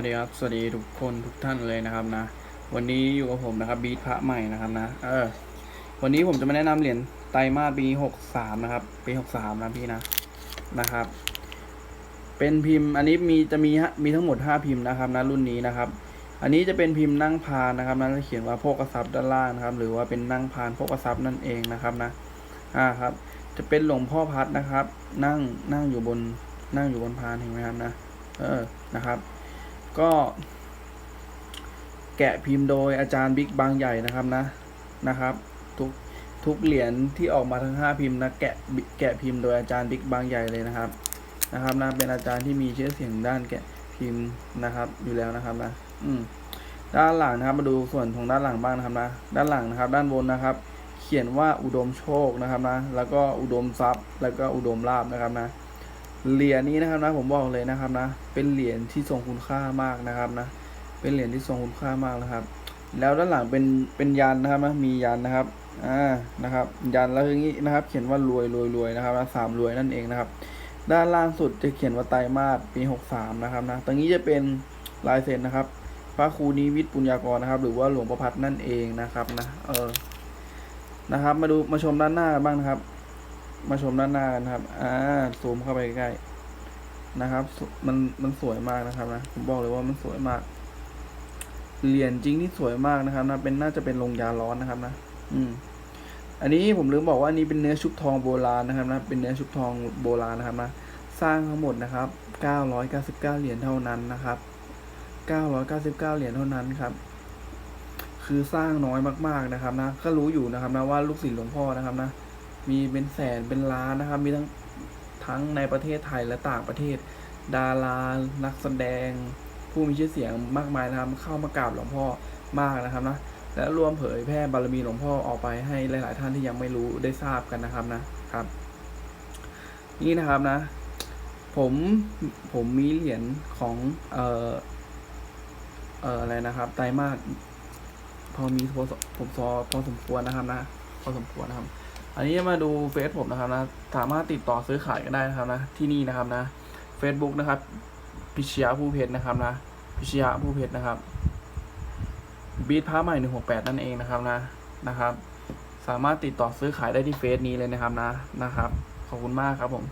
สวัสดีครับสวัสดีทุกคนทุกท่านเลยนะครับนะ วันนี้อยู่กับผมนะครับบีทพระใหม่นะครับนะเออวันนี้ผมจะมาแนะนำเหรียญไตรมาสปีหกสามนะครับปีหกสามนะพี่นะนะครับ เป็นพิมพ์อันนี้มีจะมีฮะมีทั้งหมดห้าพิมพ์นะครับนะรุ่นนี้นะครับ อันนี้จะเป็นพิมพ์นั่งพานนะครับนะจะเขียนว่าโภกทรัพย์ด้านล่างนะครับ หรือว่าเป็นนั่งพานโภกทรัพย์นั่นเองนะครับนะอ่าครับ จะเป็นหลวงพ่อพัดนะครับ นั่งนั่งอยู่บนนั่งอยู่บนพานเห็นไหมครับนะเออนะครับ ก็แกะพิมพ์โดยอาจารย์บิ๊กบางใหญ่นะครับนะนะครับ ทุกทุกเหรียญที่ออกมาทั้งห้าพิมพ์นะแกะแกะพิมพ์โดยอาจารย์บิ๊กบางใหญ่เลยนะครับนะครับนะเป็นอาจารย์ที่มีชื่อเสียงด้านแกะพิมพ์นะครับ อยู่แล้วนะครับนะอืมด้านหลังนะครับมาดูส่วนของด้านหลังบ้างนะครับนะด้านหลังนะครับ ด้านบนนะครับ เขียนว่าอุดมโชคนะครับนะแล้วก็อุดมทรัพย์ แล้วก็อุดมลาบนะครับนะ เหรียญนี้นะครับนะผมบอกเลยนะครับนะ เป็นเหรียญที่ทรงคุณค่ามากนะครับนะ เป็นเหรียญที่ทรงคุณค่ามากนะครับ แล้วด้านหลังเป็นเป็นยันนะครับนะมียันนะครับอ่านะครับ ยันแล้วอย่างนี้นะครับ เขียนว่ารวยรวยรวยนะครับนะสามรวยนั่นเองนะครับ ด้านล่างสุดจะเขียนว่าไตรมาสปีหกสามนะครับนะตรงนี้จะเป็นลายเซ็นนะครับ พระครูนิวิทย์ปุญญากรนะครับ หรือว่าหลวงประพัฒนั่นเองนะครับนะเออนะครับ มาดูมาชมด้านหน้าบ้างนะครับ มาชมด้านหน้ากันครับ อ่า ซูมเข้าไปใกล้ๆนะครับ มัน มันสวยมากนะครับนะ ผมบอกเลยว่ามันสวยมาก เหรียญจริงที่สวยมากนะครับนะ เป็นน่าจะเป็นลงยาร้อนนะครับนะ อืม อันนี้ผมลืมบอกว่าอันนี้เป็นเนื้อชุบทองโบราณนะครับนะ เป็นเนื้อชุบทองโบราณนะครับนะ สร้างทั้งหมดนะครับ 999 เหรียญเท่านั้นนะครับ 999 เหรียญเท่านั้นครับ คือสร้างน้อยมาก ๆนะครับนะ ก็รู้อยู่นะครับนะว่าลูกศิษย์หลวงพ่อนะครับนะ มีเป็นแสนเป็นล้านนะครับ มีทั้งทั้งในประเทศไทยและต่างประเทศ ดารานักแสดง ผู้มีชื่อเสียงมากมายนะครับเข้ามากราบหลวงพ่อมากนะครับนะและรวมเผยแพร่บารมีหลวงพ่อออกไปให้หลาย ๆ ท่านที่ยังไม่รู้ได้ทราบกันนะครับนะครับ นี่นะครับนะ ผมผมมีเหรียญของเอ่อเอ่ออะไรนะครับ ไตรมาสพอมีพอสผมพอพอสมควรนะครับนะ พอสมควรนะครับ อันนี้มาดูเฟซผมนะครับนะ สามารถติดต่อซื้อขายกันได้นะครับนะ ที่นี่นะครับนะ Facebook นะครับ พิชยาผู้เพชรนะครับนะ พิชยาผู้เพชรนะครับ บีทพาใหม่หนึ่งหกแปดนั่นเองนะครับนะ นะครับ สามารถติดต่อซื้อขายได้ที่เฟซนี้เลยนะครับนะ นะครับ ขอบคุณมากครับผม